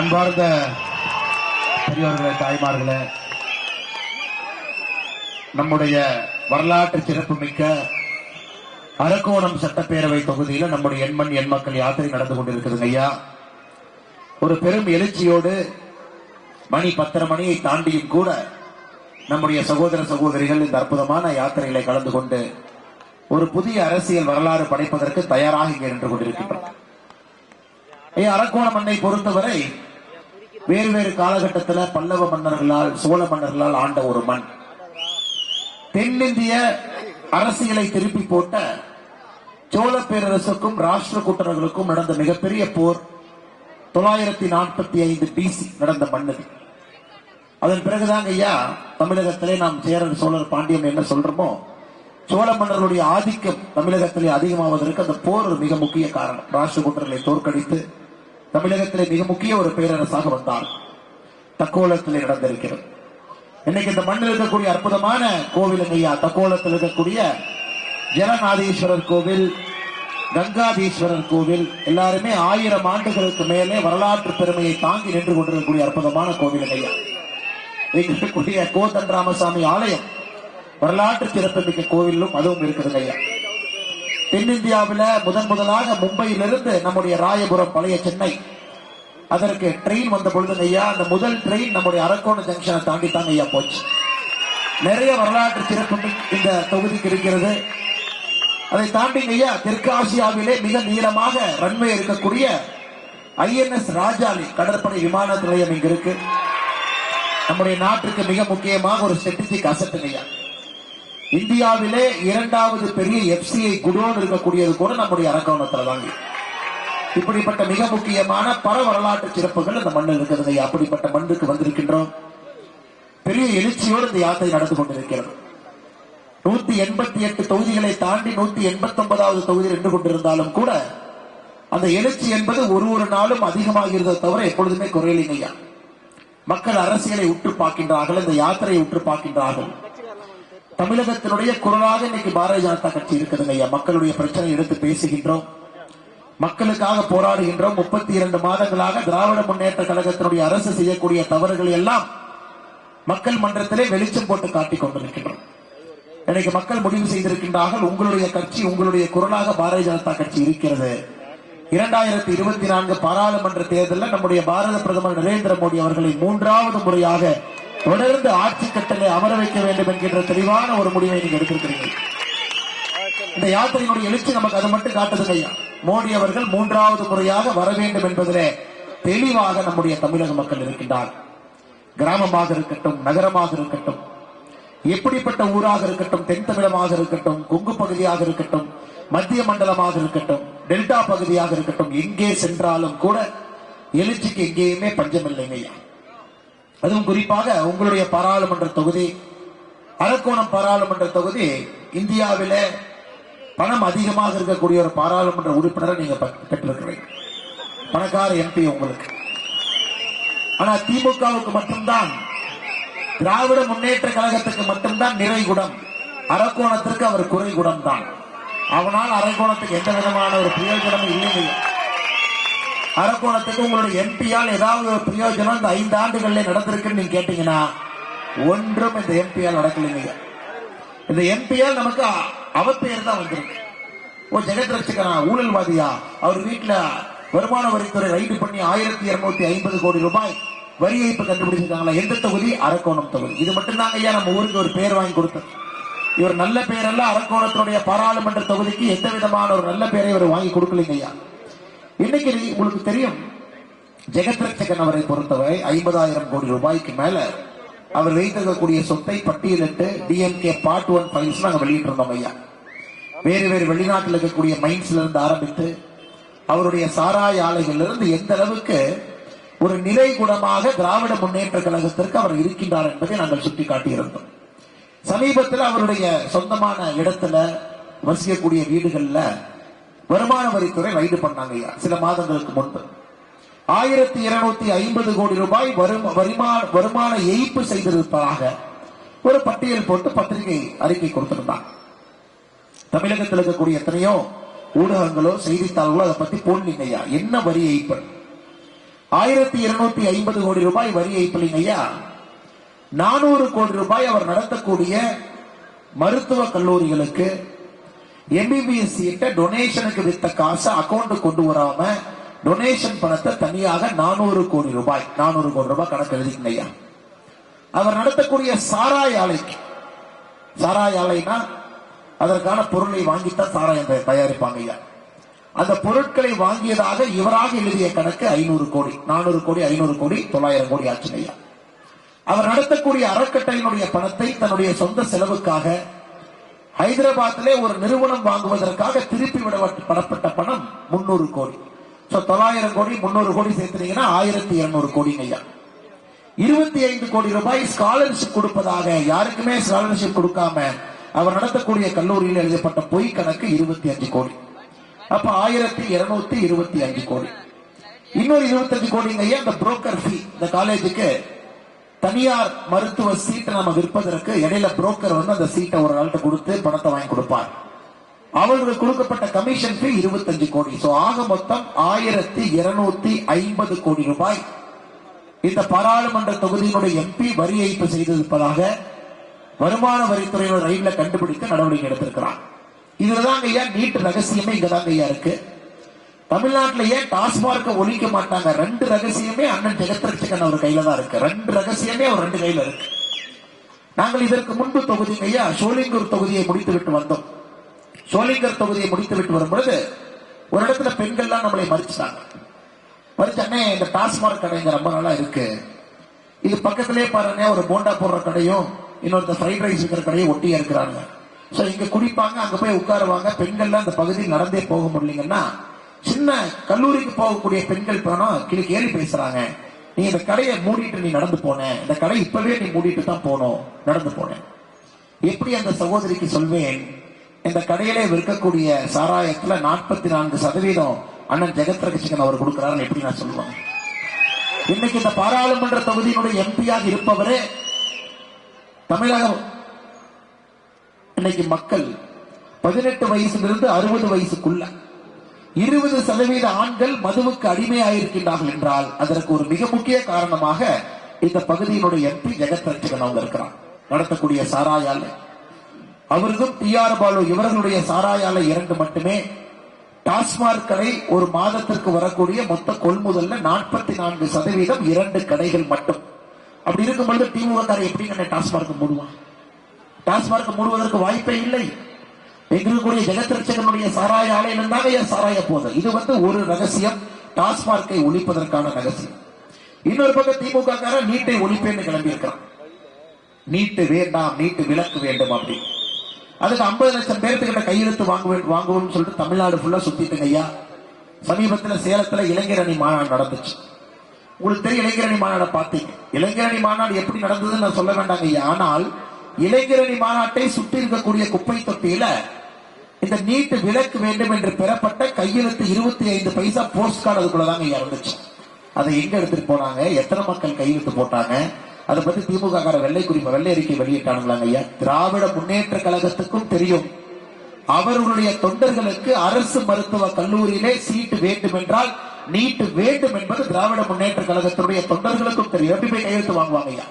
அன்பார்ந்த பெரியவர்களே தாய்மார்களே நம்முடைய வரலாற்று சிறப்புமிக்க அரக்கோணம் சட்டப்பேரவை தொகுதியில் நம்முடைய எண்மண் எண் மக்கள் யாத்திரை நடந்து கொண்டிருக்கிறது ஐயா. ஒரு பெரும் எழுச்சியோடு மணி பத்தரை மணியை தாண்டியும் கூட நம்முடைய சகோதர சகோதரிகள் இந்த அற்புதமான யாத்திரைகளை கலந்து கொண்டு ஒரு புதிய அரசியல் வரலாறு படைப்பதற்கு தயாராக இங்கே நின்று கொண்டிருக்கின்றனர். அரக்கோணம் அன்னை பொறுத்தவரை வேறு வேறு காலகட்டத்தில் பல்லவ மன்னர்களால் சோழ மன்னர்களால் ஆண்ட ஒரு மண். தென்னிந்திய அரசியலை திருப்பி போட்ட சோழ பேரரசுக்கும் ராஷ்டிர கூட்டர்களுக்கும் நடந்த மிகப்பெரிய போர் தொள்ளாயிரத்தி நாற்பத்தி ஐந்து பிசி நடந்த மன்னது அதன் பிறகுதாங்க ஐயா தமிழகத்திலே நாம் சேரர் சோழர் பாண்டியன் என்ன சொல்றோமோ சோழ மன்னர்களுடைய ஆதிக்கம் தமிழகத்திலே அதிகமாவதற்கு அந்த போர் ஒரு மிக முக்கிய காரணம். ராஷ்டிர கூட்டர்களை தோற்கடித்து தமிழகத்திலே மிக முக்கிய ஒரு பேரரசாக வந்தார். தக்கோலத்திலே நடந்திருக்கிறது. இன்னைக்கு இந்த மண்ணில் இருக்கக்கூடிய அற்புதமான கோவில் ஐயா தக்கோலத்தில் இருக்கக்கூடிய ஜலநாதீஸ்வரர் கோவில் கங்காதீஸ்வரர் கோவில் எல்லாருமே ஆயிரம் ஆண்டுகளுக்கு மேலே வரலாற்று பெருமையை தாங்கி நின்று கொண்டிருக்கக்கூடிய அற்புதமான கோவில் ஐயா இருக்கக்கூடிய கோதன் ராமசாமி ஆலயம் வரலாற்று சிறப்புமிக்க கோவிலும் அதுவும் இருக்குது ஐயா தென்னிந்தியாவில முதன் முதலாக மும்பையிலிருந்து நம்முடைய ராயபுரம் பழைய சென்னை. அதற்கு ட்ரெயின் வந்த பொழுது ஐயா அந்த முதல் ட்ரெயின் நம்முடைய அரக்கோண ஜங்ஷனை தாண்டி தாங்க ஐயா போச்சு. நிறைய வரலாற்று சிறப்பு இந்த தொகுதிக்கு இருக்கிறது. அதை தாண்டி ஐயா தெற்கு ஆசியாவிலே மிக நீளமாக ரன்வே இருக்கக்கூடிய ஐஎன்எஸ் ராஜாலி கடற்படை விமான நிலையம் இங்க இருக்கு. நம்முடைய நாட்டுக்கு மிக முக்கியமாக ஒரு ஸ்ட்ராட்டஜிக் அசட்டு ஐயா. இந்தியாவிலே இரண்டாவது பெரிய எஃப்சிஐ குடோன் இருக்கக்கூடியது கூட நம்முடைய அரக்கோணத்துல தாங்க. இப்படிப்பட்ட மிக முக்கியமான பல வரலாற்று சிறப்புகள் இந்த மண்ணில் இருக்கிறது அப்படிப்பட்ட மண்ணுக்கு வந்திருக்கின்றோம். பெரிய எழுச்சியோடு இந்த யாத்திரை நடந்து கொண்டிருக்கிறது. நூத்தி எண்பத்தி எட்டு தொகுதிகளை தாண்டி நூத்தி எண்பத்தி ஒன்பதாவது தொகுதி நின்று கொண்டிருந்தாலும் கூட அந்த எழுச்சி என்பது ஒரு ஒரு நாளும் அதிகமாகிறத தவிர எப்பொழுதுமே குறையலைங்கய்யா மக்கள் அரசியலை உற்று பார்க்கின்றார்கள் இந்த யாத்திரையை உற்று பார்க்கின்றார்கள். தமிழகத்தினுடைய குரலாக இன்னைக்கு பாரதிய ஜனதா கட்சி இருக்குதுங்க ஐயா. மக்களுடைய பிரச்சனை எடுத்து பேசுகின்றோம். மக்களுக்காக போராடுகின்றோம். முப்பத்தி இரண்டு மாதங்களாக திராவிட முன்னேற்ற கழகத்தினுடைய அரசு செய்யக்கூடிய தவறுகள் எல்லாம் மக்கள் மன்றத்திலே வெளிச்சம் போட்டு காட்டிக் கொண்டிருக்கின்றோம். இன்னைக்கு மக்கள் முடிவு செய்திருக்கின்றார்கள் உங்களுடைய கட்சி உங்களுடைய குரலாக பாரதிய ஜனதா கட்சி இருக்கிறது. இரண்டாயிரத்தி இருபத்தி நான்கு பாராளுமன்ற தேர்தலில் நம்முடைய பாரத பிரதமர் நரேந்திர மோடி அவர்களை மூன்றாவது முறையாக தொடர்ந்து ஆட்சி கட்டளை அமர வைக்க வேண்டும் என்கின்ற தெளிவான ஒரு முடிவை நீங்க எடுத்திருக்கிறீர்கள் இந்த யாத்திரையினுடைய எழுச்சி நமக்கு அது மட்டும் காட்டுது ஐயா. மோடி அவர்கள் மூன்றாவது முறையாக வர வேண்டும் என்பதிலே தெளிவாக நம்முடைய தமிழக மக்கள் இருக்கின்றார். கிராமமாக இருக்கட்டும் நகரமாக இருக்கட்டும் எப்படிப்பட்ட ஊராக இருக்கட்டும் தென் தமிழமாக இருக்கட்டும் கொங்கு பகுதியாக இருக்கட்டும் மத்திய மண்டலமாக இருக்கட்டும் டெல்டா பகுதியாக இருக்கட்டும் எங்கே சென்றாலும் கூட எழுச்சிக்கு எங்கேயுமே பஞ்சமில்லைங்க ஐயா. அதுவும் குறிப்பாக உங்களுடைய பாராளுமன்ற தொகுதி அரக்கோணம் பாராளுமன்ற தொகுதி இந்தியாவில பணம் அதிகமாக இருக்கக்கூடிய ஒரு பாராளுமன்ற உறுப்பினரை நீங்க பெற்றிருக்கிறீங்க. பணக்கார எம்பி உங்களுக்கு. ஆனா திமுகவுக்கு மட்டும்தான் திராவிட முன்னேற்ற கழகத்துக்கு மட்டும்தான் நிறைகுடம். அரக்கோணத்திற்கு அவர் குறைகுடம் தான் அவனால் அரக்கோணத்துக்கு எந்த விதமான ஒரு பிரயோஜனமும் இல்லை அரக்கோணத்துக்கு உங்களுடைய எம்பியால் ஏதாவது ஒரு பிரயோஜனம் இந்த ஐந்து ஆண்டுகள்ல நடந்திருக்குன்னு நீங்க கேட்டீங்கன்னா ஒன்றும் இந்த எம்பியால் நடக்கலைங்க. இந்த எம்பியால் நமக்கு அவப்பெயர் தான் வந்திருக்கு. ஓ ஜெகத் ரட்சகனா ஊழல்வாதியா? அவர் வீட்டுல வருமான வரித்துறை ரைடு பண்ணி ஆயிரத்தி இருநூத்தி ஐம்பது கோடி ரூபாய் வரி ஏய்ப்பு கண்டுபிடிச்சிருக்காங்களா? எந்த தொகுதி? அரக்கோணம் தொகுதி. இது மட்டும்தாங்க ஐயா நம்ம ஊருக்கு ஒரு பேர் வாங்கி கொடுத்தது. இவர் நல்ல பேரல்ல அரக்கோணத்தினுடைய பாராளுமன்ற தொகுதிக்கு எந்த விதமான ஒரு நல்ல பேரை இவர் வாங்கி கொடுக்கலைங்க ஐயா. இன்னைக்கு நீ- உங்களுக்கு தெரியும். ஜெகத் ரட்சகன் அவரை பொறுத்தவரை ஐம்பதாயிரம் கோடி ரூபாய்க்கு மேல அவர் வைத்திருக்கக்கூடிய சொத்தை பட்டியலிட்டு டிஎம்கே பார்ட் ஒன் ஃபைல்ஸ் நாங்க வெளியிட்டிருந்தோம் ஐயா. வேறு வேறு வெளிநாட்டில் இருக்கக்கூடிய மைன்ஸ்ல இருந்து ஆரம்பித்து அவருடைய சாராய ஆலைகளிலிருந்து எந்த அளவுக்கு ஒரு நிலை குணமாக திராவிட முன்னேற்ற கழகத்திற்கு அவர் இருக்கின்றார் என்பதை நாங்கள் சுட்டிக்காட்டியிருந்தோம். சமீபத்தில் அவருடைய சொந்தமான இடத்துல வசிக்கக்கூடிய வீடுகள்ல வருமான வரித்துறை ரைடு பண்ணாங்க ஐயா. சில மாதங்களுக்கு முன்பு. ஆயிரத்தி இருநூத்தி ஐம்பது கோடி ரூபாய் வருமான வருமான ஏய்ப்பு செய்திருப்பதாக ஒரு பட்டியல் போட்டு பத்திரிகை அறிக்கை கொடுத்திருந்தாங்க. தமிழகத்தில் இருக்கக்கூடிய எத்தனையோ ஊடகங்களோ செய்தித்தாள்களோ அதை பத்தி போடலீங்க ஐயா. என்ன வரி ஏய்ப்பு? ஆயிரத்தி இருநூத்தி ஐம்பது கோடி ரூபாய் வரி ஏய்ப்பிலிங்க ஐயா. நானூறு கோடி ரூபாய் அவர் நடத்தக்கூடிய மருத்துவ கல்லூரிகளுக்கு எம்பிபிஎஸ் டொனேஷனுக்கு வித்த காசை அக்கௌண்ட் கொண்டு வராம டொனேஷன் பணத்தை தனியாக நானூறு கோடி ரூபாய் நானூறு கோடி ரூபாய் கணக்கு எழுதிக்கங்க ஐயா. அவர் நடத்தக்கூடிய சாராய ஆலைக்கு சாராய ஆலைனா அதற்கான பொருளை வாங்கித்தான் சாராயம் தயாரிப்பாங்க ஐயா. அந்த பொருட்களை வாங்கியதாக இவராக எழுதிய கணக்கு ஐநூறு கோடி நானூறு கோடி ஐநூறு கோடி தொள்ளாயிரம் கோடி ஆச்சு ஐயா. அவர் நடத்தக்கூடிய அறக்கட்டளையினுடைய பணத்தை தன்னுடைய சொந்த செலவுக்காக ஹைதராபாத்திலே ஒரு நிறுவனம் வாங்குவதற்காக திருப்பி விடப்பட்ட பணம் முன்னூறு கோடி. சோ தொள்ளாயிரம் கோடி முன்னூறு கோடி சேர்த்துனீங்கன்னா ஆயிரத்தி இருநூறு கோடி ஐயா. இருபத்தி ஐந்து கோடி ரூபாய் ஸ்காலர்ஷிப் கொடுப்பதாக யாருக்குமே ஸ்காலர்ஷிப் கொடுக்காம அவர் நடத்தக்கூடிய கல்லூரியில் எழுதப்பட்ட பொய் கணக்கு இருபத்தி அஞ்சு கோடி. அப்ப ஆயிரத்தி இருநூத்தி இருபத்தி அஞ்சு கோடி. இன்னொரு இருபத்தஞ்சு கோடிங்க ஐயா இந்த புரோக்கர் ஃபீ இந்த காலேஜுக்கு தனியார் மருத்துவ சீட்டை நம்ம விற்பதற்கு இடையில புரோக்கர் வந்து அந்த சீட்டை ஒரு ஆள்கிட்ட கொடுத்து பணத்தை வாங்கி கொடுப்பார். அவர்களுக்கு கொடுக்கப்பட்ட கமிஷன் ஃபீ இருபத்தஞ்சு கோடி. சோ ஆக மொத்தம் ஆயிரத்தி இருநூத்தி ஐம்பது கோடி ரூபாய். இந்த பாராளுமன்ற தொகுதியினுடைய எம்பி வரி ஏய்ப்பு செய்திருப்பதாக வருமான வரித்துறையினர் ரயில்ல கண்டுபிடித்து நடவடிக்கை எடுத்திருக்கிறார். இதுலதாங்க ஐயா நீட் ரகசியமே இங்கதாங்க ஐயா இருக்கு. தமிழ்நாட்டுல ஏன் டாஸ்மார்க்க ஒழிக்க மாட்டாங்க? ரெண்டு ரகசியமே அண்ணன் ஜெகத்ரட்சகன் அவர் கையில தான் இருக்கு. ரெண்டு ரகசியமே அவர் ரெண்டு கையில இருக்கு. நாங்கள் இதற்கு முன்பு தொகுதி ஐயா சோலிங்கூர் தொகுதியை முடித்து விட்டு வந்தோம். சோலிங்கர் தொகுதியை முடித்து விட்டு வரும்பொழுது ஒரு இடத்துல பெண்கள்லாம் நம்மளை மறிச்சிட்டாங்க. மறிச்ச அண்ணே இந்த டாஸ்மார்க் கடைங்க ரொம்ப நாளா இருக்கு. இது பக்கத்திலே பாருங்க ஒரு போண்டா போடுற கடையும் இன்னொருத்த ஃப்ரைட் ரைஸ் இருக்கிற கடையும் ஒட்டியா இருக்கிறாங்க. சோ இங்க குடிப்பாங்க அங்க போய் உட்காருவாங்க. பெண்கள்லாம் அந்த பகுதியில் நடந்தே போக முடியலங்கன்னா சின்ன கல்லூரிக்கு போகக்கூடிய பெண்கள் போனோம் கிளி கேலி பேசுறாங்க. நீ இந்த கடையை மூடிட்டு நீ நடந்து போன. இந்த கடை இப்பவே நீ மூடிட்டு தான் போனோம். நடந்து போனேன் எப்படி அந்த சகோதரிக்கு சொல்வேன்? இந்த கடையிலே விற்கக்கூடிய சாராயத்துல நாற்பத்தி நான்கு சதவீதம் அண்ணன் ஜெகத் ரகசிகன் அவர் கொடுக்கிறாருன்னு எப்படி நான் சொல்லுவேன்? இன்னைக்கு இந்த பாராளுமன்ற தொகுதியினுடைய எம்பியாக இருப்பவரே தமிழகம். இன்னைக்கு மக்கள் பதினெட்டு வயசுல இருந்து அறுபது வயசுக்குள்ள இருபது சதவீத ஆண்கள் மதுவுக்கு அடிமையாயிருக்கின்றார்கள் என்றால் அதற்கு ஒரு மிக முக்கிய காரணமாக இந்த பகுதியினுடைய எம்பி ஜெகத்ரட்சகன் அவங்க இருக்கிறார். நடத்தக்கூடிய சாராயால. அவருக்கும் டி ஆர் பாலு இவர்களுடைய சாராயால இரண்டு மட்டுமே. டாஸ்மாக் கடை ஒரு மாதத்திற்கு வரக்கூடிய மொத்த கொள்முதல்ல நாற்பத்தி நான்கு சதவீதம் இரண்டு கடைகள் மட்டும். அப்படி இருக்கும்பொழுது திமுக எப்படி டாஸ்மார்க் மூடுவான்? டாஸ்மார்க் மூடுவதற்கு வாய்ப்பே இல்லை. எங்களுக்குரிய ஜெகத்ரட்சகனுடைய சாராய ஆலையிலும் தாங்க சாராய போகுது இது வந்து ஒரு ரகசியம். டாஸ்மார்க்கை ஒழிப்பதற்கான ரகசியம். இன்னொரு பக்கம் திமுக காரன் நீட்டை ஒழிப்பேன்னு கிளம்பி இருக்கிறான் நீட்டு வேண்டாம் நீட்டு விலக்கு வேண்டும் அப்படி. அதுக்கு ஐம்பது லட்சம் பேர்த்துக்கிட்ட கையெழுத்து வாங்குவேன் வாங்குவோம்னு சொல்லிட்டு தமிழ்நாடு ஃபுல்லா சுத்திட்டுங்க ஐயா. சமீபத்துல சேலத்துல இளைஞர் அணி மாநாடு நடந்துச்சு. உங்களுக்கு தெரியும் இளைஞர் அணி மாநாடை பார்த்தீங்க. இளைஞர் அணி மாநாடு எப்படி நடந்ததுன்னு நான் சொல்ல வேண்டாங்க ஐயா. ஆனால் இளைஞரணி மாநாட்டை சுற்றி இருக்கக்கூடிய குப்பை தொட்டியில இந்த நீட்டு விலக்கு வேண்டும் என்று பெறப்பட்ட கையெழுத்து இருபத்தி ஐந்து பைசா போஸ்ட் கார்டு அதுக்குள்ளதாங்க ஐயா வந்துச்சு அதை எங்க எடுத்துட்டு போனாங்க? எத்தனை மக்கள் கையெழுத்து போட்டாங்க? அதை பத்தி திமுக கார வெள்ளை குறிப்பு வெள்ளை அறிக்கை வெளியிட்டானுங்களாங்க ஐயா. திராவிட முன்னேற்ற கழகத்துக்கும் தெரியும். அவர்களுடைய தொண்டர்களுக்கு அரசு மருத்துவ கல்லூரியிலே சீட்டு வேண்டும் என்றால் நீட்டு வேண்டும் என்பது திராவிட முன்னேற்ற கழகத்தினுடைய தொண்டர்களுக்கும் தெரியும். எப்படி போய் கையெழுத்து வாங்குவாங்க ஐயா?